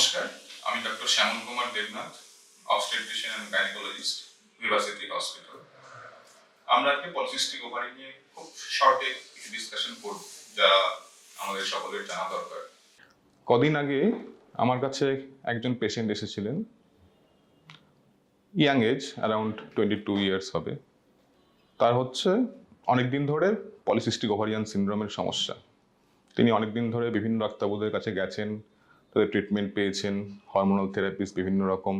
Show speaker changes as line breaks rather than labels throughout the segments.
নমস্কার, আমি doctor Shyamal Kumar Debnath obstetrician and gynaecologist Vivacity hospital. আমরা আজকে পলিসিস্টিক ওভারি নিয়ে খুব শর্টে কিছু ডিসকাশন করব, যা আমাদের সকলের জানা দরকার।
কদিন আগে আমার কাছে একজন পেশেন্ট এসেছিলেন young age around twenty two years হবে। তার হচ্ছে অনেক দিন ধরে পলিসিস্টিক ওভারিয়ান সিন্ড্রোমের সমস্যা। তিনি অনেক দিন ধরে বিভিন্ন ডাক্তারবাবুদের কাছে গেছেন তাদের ট্রিটমেন্ট পেয়েছেন হরমোনাল থেরাপিস বিভিন্ন রকম।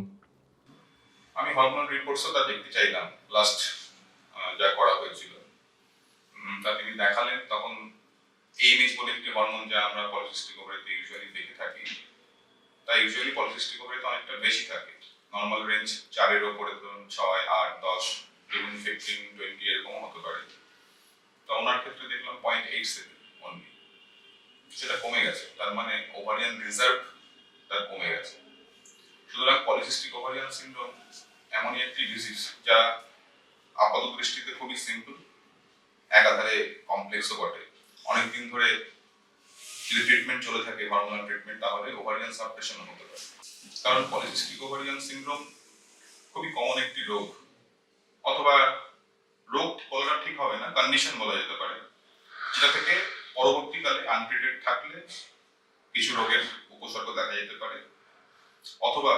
আমি হরমোনাল রিপোর্টসও তা দেখতে চাইলাম লাস্ট যা করা হয়েছিল। তা তিনি দেখালেন, তখন এএমএইচ বলে একটি হরমোন যা আমরা পলিসিস্টিক ওভারিতে ইউজুয়ালি দেখে থাকি। তা ইউজুয়ালি পলিসিস্টিক ওভারিতে অনেকটা বেশি থাকে। নর্মাল রেঞ্জ চারের ওপরে ধরুন ছয়, আট, দশ ইভেন ফিফটিন টোয়েন্টি এরকমও হতে পারে। তো ওনার ক্ষেত্রে দেখলাম পয়েন্ট এইট সেভেন সেটা কমে গেছে। তার মানে ওভারিয়ান রিজার্ভ তার কমে গেছে। সুতরাং পলিসিস্টিক ওভারিয়ান সিন্ড্রোম এমনই একটি ডিজিজ যা আপাত দৃষ্টিতে খুবই সিম্পল একাধারে কমপ্লেক্সও বটে। অনেকদিন ধরে যদি ট্রিটমেন্ট চলে থাকে হরমোনাল ট্রিটমেন্ট তাহলে ওভারিয়ান সাবপ্রেশনও হতে পারে। কারণ পলিসিস্টিক ওভারিয়ান সিন্ড্রোম খুবই কমন একটি রোগ। অথবা রোগ বলাটা ঠিক হবে না কন্ডিশন বলা যেতে পারে। যেটা থেকে পরবর্তীকালে আনট্রিটেড থাকলে কিছু রোগের উপসর্গ দেখা যেতে পারে। অথবা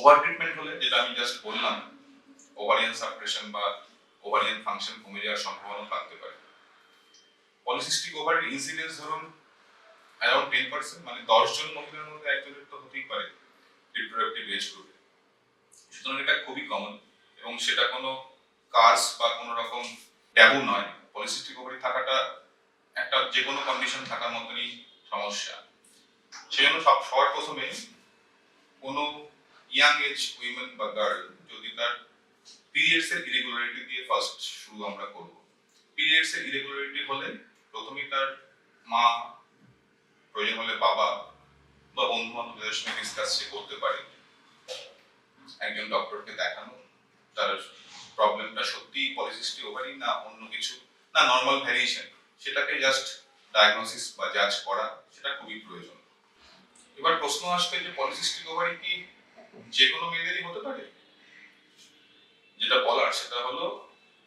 ওভার ট্রিটমেন্ট হলে, যেটা আমি জাস্ট বললাম ওভারিয়ান সাপ্রেশন বা ওভারিয়ান ফাংশন কমে যাওয়ার সম্ভাবনা থাকতে পারে। পলিসিস্টিক ওভারির ইনসিডেন্স ধরুন অ্যারাউন্ড টেন পার্সেন্ট মানে দশজন মহিলার মধ্যে একজনের তো হতেই পারে রিপ্রোডাক্টিভ এজ গ্রুপে সুতরাং এটা খুবই কমন এবং সেটা কোনো কার্স বা কোনো রকম ট্যাবু নয়। পলিসিস্টিক ওভারি থাকাটা একটা যে কোনো কন্ডিশন থাকার মতনই সমস্যা। সেজন্য সব সবার প্রথমে কোনো ইয়াং এজ উইমেন বা গার্ল যদি তার পিরিয়ডস এর ইরেগুলারিটি দিয়ে ফার্স্ট শুরু আমরা করব। পিরিয়ডস এর ইরেগুলারিটি হলে প্রথমেই তার মা, প্রয়োজন হলে বাবা বা বন্ধু বান্ধবদের সঙ্গে ডিসকাস সে করতে পারে। একজন ডক্টরকে দেখানো, তার প্রবলেমটা সত্যি পলিসিস্টিক ওভারি না অন্য কিছু? না নর্মাল ভ্যারিয়েশন সেটাকে জাস্ট ডায়াগনোসিস বা জাজ করা, সেটা খুবই প্রয়োজন। এবার প্রশ্ন আসবে যে পলিসিস্টিক ওভারি কি যে কোনো মেয়েদেরই হতে পারে? যেটা বলার সেটা হলো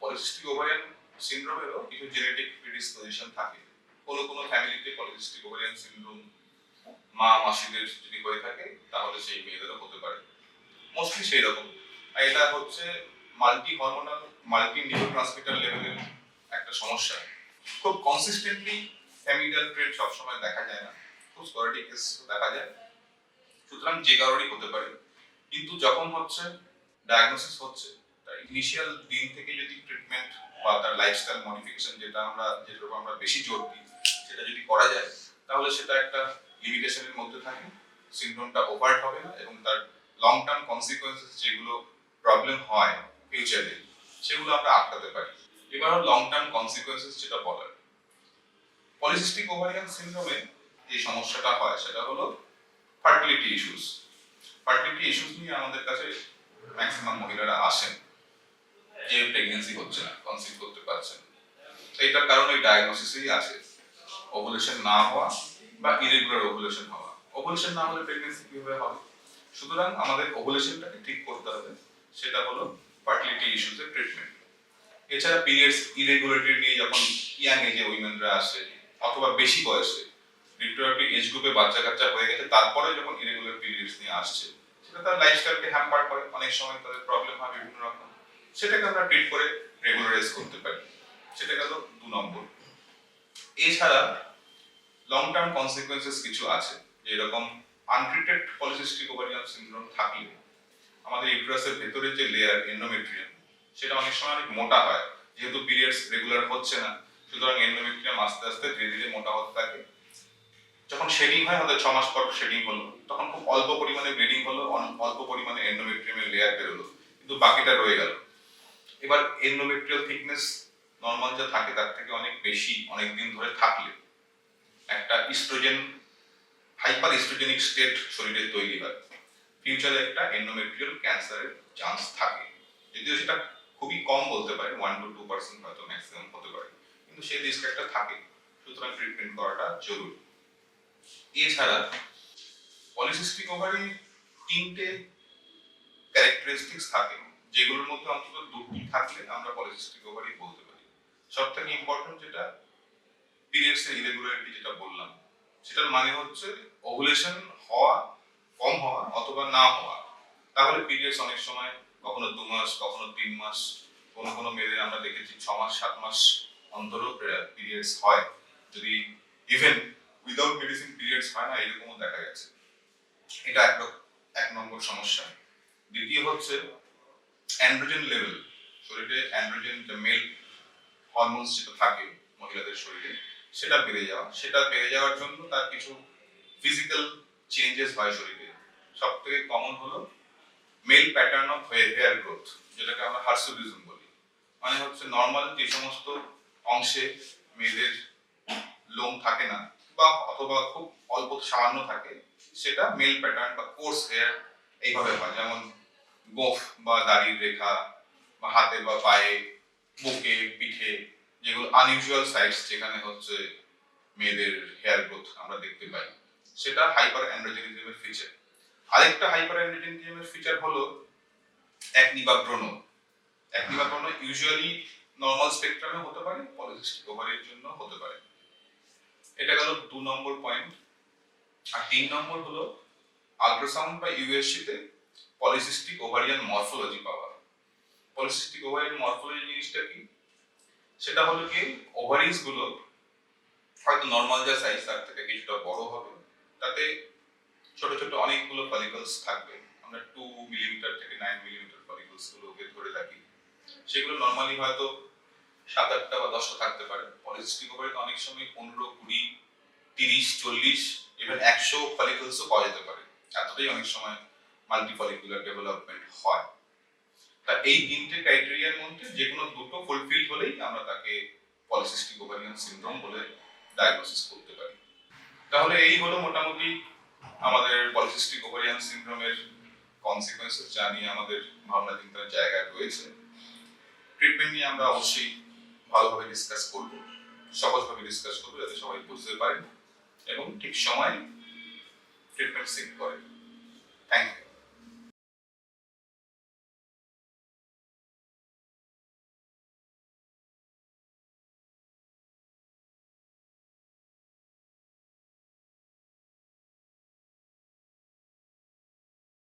পলিসিস্টিক ওভারিয়ান সিনড্রোমেরও কিছু জেনেটিক প্রিডিসপোজিশন থাকে। কোনো কোনো ফ্যামিলিতে পলিসিস্টিক ওভারিয়ান সিনড্রোম মা, মাসিদের যদি হয়ে থাকে, তাহলে সেই মেয়েদেরও হতে পারে। মোস্টলি সেই রকম আর এটা হচ্ছে মাল্টি হরমোনাল মাল্টি নিউরোট্রান্সমিটার লেভেলের একটা সমস্যা। খুব কনসিস্টেন্টলি ফ্যামিলিয়াল ট্রেড সবসময় দেখা যায় না। খুব স্পোরেটিক কেস দেখা যায়। সুতরাং যে কারোরই হতে পারে। কিন্তু যখন হচ্ছে ডায়াগনোসিস হচ্ছে, তার ইনিশিয়াল দিন থেকে যদি ট্রিটমেন্ট বা তার লাইফস্টাইল মডিফিকেশন যেটা আমরা উপর আমরা বেশি জোর দিই, সেটা যদি করা যায়, তাহলে সেটা একটা লিমিটেশনের মধ্যে থাকে। সিনড্রোমটা ওভার্ট হবে না এবং তার লং টার্ম কনসিকোয়েন্সেস যেগুলো প্রবলেম হয় ফিউচারে সেগুলো আমরা আটকাতে পারি। এবার লং টার্ম কনসিকোয়েন্সেস যেটা বলার। পলিসিস্টিক ওভারিয়ান সিনড্রোমে যে সমস্যাটা হয়, সেটা হলো ফার্টিলিটি ইস্যুস ফার্টিলিটি ইস্যুস নিয়ে আমাদের কাছে ম্যাক্সিমাম মহিলারা আসেন যে প্রেগনেন্সি হচ্ছে না কনসিভ করতে পারছেন। তো এটার কারণ ওই ডায়াগনোসিসেই আছে। ওভুলেশন না হওয়া বা ইরেগুলার ওভুলেশন হওয়া। ওভুলেশন না হলে প্রেগনেন্সি কীভাবে হবে? সুতরাং আমাদের ওভুলেশনটাকে ঠিক করতে হবে। সেটা হলো ফার্টিলিটি এছাড়া পিরিয়ডস ইরেগুলারিটি নিয়ে যখন ইয়াং এজে উইমেনরা আসে, অথবা বেশি বয়সে রিপ্রোডাক্টিভ এজ গ্রুপে বাচ্চা কাচ্চা হয়ে গেছে তারপরে যখন ইরেগুলার পিরিয়ডস নিয়ে আসছে, সেটা তার লাইফস্টাইলকে হ্যাম্পার করে। অনেক সময় তাদের প্রবলেম হয় বিভিন্ন রকম। সেটাকে আমরা ট্রিট করে রেগুলারাইজ করতে পারি। সেটা গেল দু নম্বর। এছাড়া লং টার্ম কনসিকুয়েন্সেস কিছু আছে, যেরকম আনট্রিটেড পলিসিস্টিক ওভারিয়ান সিনড্রোম থাকলে, আমাদের ইউট্রাসের ভেতরে যে লেয়ার এন্ডোমেট্রিয়াম সেটা অনেক সময় অনেক মোটা হয়, যেহেতু পিরিয়ডস রেগুলার হচ্ছে না, সুতরাং এন্ডোমেট্রিয়াম আস্তে আস্তে ধীরে ধীরে মোটা হতে থাকে। যখন শেডিং হয় আমাদের ছ মাস পর শেডিং হলো, তখন খুব অল্প পরিমাণে ব্লিডিং হলো অল্প পরিমাণে এন্ডোমেট্রিয়ামের লেয়ার বেরোলো, কিন্তু বাকিটা রয়ে গেল। এবার এন্ডোমেট্রিয়াল থিকনেস নর্মাল যা থাকে, তার থেকে অনেক বেশি, অনেক দিন ধরে থাকলে, একটা ইস্ট্রোজেন হাইপার ইস্ট্রোজেনিক স্টেট শরীরে তৈরি হয়। ফিউচারে একটা এন্ডোমেট্রিয়াল ক্যান্সারের চান্স থাকে। যদিও সেটা খুবই কম বলতে পারে ওয়ান টু টু পার্সেন্ট হয়তো ম্যাক্সিমাম হতে পারে। কিন্তু সেই রিস্ক একটা থাকে। সুতরাং ট্রিটমেন্ট করাটা জরুরি। এছাড়া পলিসিস্টিক ওভারি তিনটে ক্যারেক্টারিস্টিক্স থাকে, যেগুলোর মধ্যে অন্তত দুটি থাকলে আমরা পলিসিস্টিক ওভারি বলতে পারি। সব থেকে ইম্পর্টেন্ট যেটা পিরিয়ডস এর ইরেগুলারিটি যেটা বললাম, সেটার মানে হচ্ছে ওভুলেশন হওয়া, কম হওয়া অথবা না হওয়া। তাহলে পিরিয়ডস অনেক সময় কখনো দু মাস, কখনো তিন মাস, কোনো কোনো মেয়েদের আমরা দেখেছি ছ মাস, সাত মাস অন্তরও পিরিয়ডস হয়। যদি ইভেন উইদাউট মেডিসিন পিরিয়ডস হয় না, এরকমও দেখা গেছে এটা এক এক নম্বর সমস্যা। দ্বিতীয় হচ্ছে অ্যান্ড্রোজেন লেভেল শরীরে অ্যান্ড্রোজেন যে মেল হরমোনস যেটা থাকে মহিলাদের শরীরে, সেটা বেড়ে যাওয়া। সেটা বেড়ে যাওয়ার জন্য তার কিছু ফিজিক্যাল চেঞ্জেস হয় শরীরে। সব থেকে কমন হলো male pattern of hair growth যেটাকে আমরা হার্সুলিজম বলি মানে হচ্ছে সমস্ত অংশে মেয়েদের লোম থাকে না, বা অথবা খুব অল্প সামান্য থাকে, সেটা মেল প্যাটার্ন বা কোর্স হেয়ার এইভাবে হয়। যেমন গোফ বা দাড়ির রেখা বা হাতে বা পায়ে, বুকে, পিঠে, যেগুলো আনইউজুয়াল সাইটস যেখানে হচ্ছে মেয়েদের হেয়ার গ্রোথ আমরা দেখতে পাই। সেটা হাইপার অ্যান্ড্রোজেনিজমের ফিচার আরেকটা হাইপার অ্যান্ড্রোজেনিজমের ফিচার হলো একনি বা ব্রণ। একনি বা ব্রণ ইউজুয়ালি নর্মাল স্পেকট্রামে হতে পারে, পলিসিস্টিক ওভারির জন্য হতে পারে। এটা গেল দু নম্বর পয়েন্ট। আর তিন নম্বর হলো আল্ট্রাসাউন্ড বা ইউএসসি তে পলিসিস্টিক ওভারিয়ান মরফোলজি পাওয়া। পলিসিস্টিক ওভারিয়ান মরফোলজি জিনিসটা কি? সেটা হলো কি, ওভারিজগুলো হয়তো নর্মাল যা সাইজ তার থেকে কিছুটা বড় হবে। তাতে ছোট ছোট অনেকগুলো ফলিকলস থাকবে। আমরা টু মিলিমিটার থেকে নাইন মিলিমিটার ফলিকলস গুলোকে ধরে থাকি সেগুলো নর্মালি হয়তো সাত আটটা বা দশটা থাকতে পারে। পলিসিস্টিক ওভারিতে অনেক সময় পনেরো, কুড়ি, তিরিশ, চল্লিশ ইভেন একশো ফলিকলসও পাওয়া যেতে পারে। এতটাই অনেক সময় মাল্টি ফলিকুলার ডেভেলপমেন্ট হয়। তা এই তিনটে ক্রাইটেরিয়ার মধ্যে যে কোনো দুটো ফুলফিল হলেই আমরা তাকে পলিসিস্টিক ওভারিয়ান সিনড্রোম বলে ডায়াগনোসিস করতে পারি। তাহলে এই হলো মোটামুটি আমাদের পলিসিস্টিক ওভারিয়ান সিনড্রোমের কনসিকোয়েন্সেস যা নিয়ে আমাদের ভাবনা চিন্তার জায়গা রয়েছে। ট্রিটমেন্ট নিয়ে আমরা অবশ্যই ভালোভাবে ডিসকাস করব, সহজভাবে ডিসকাস করব যাতে সবাই বুঝতে পারে এবং ঠিক সময় ট্রিটমেন্ট সিক করে। Thank you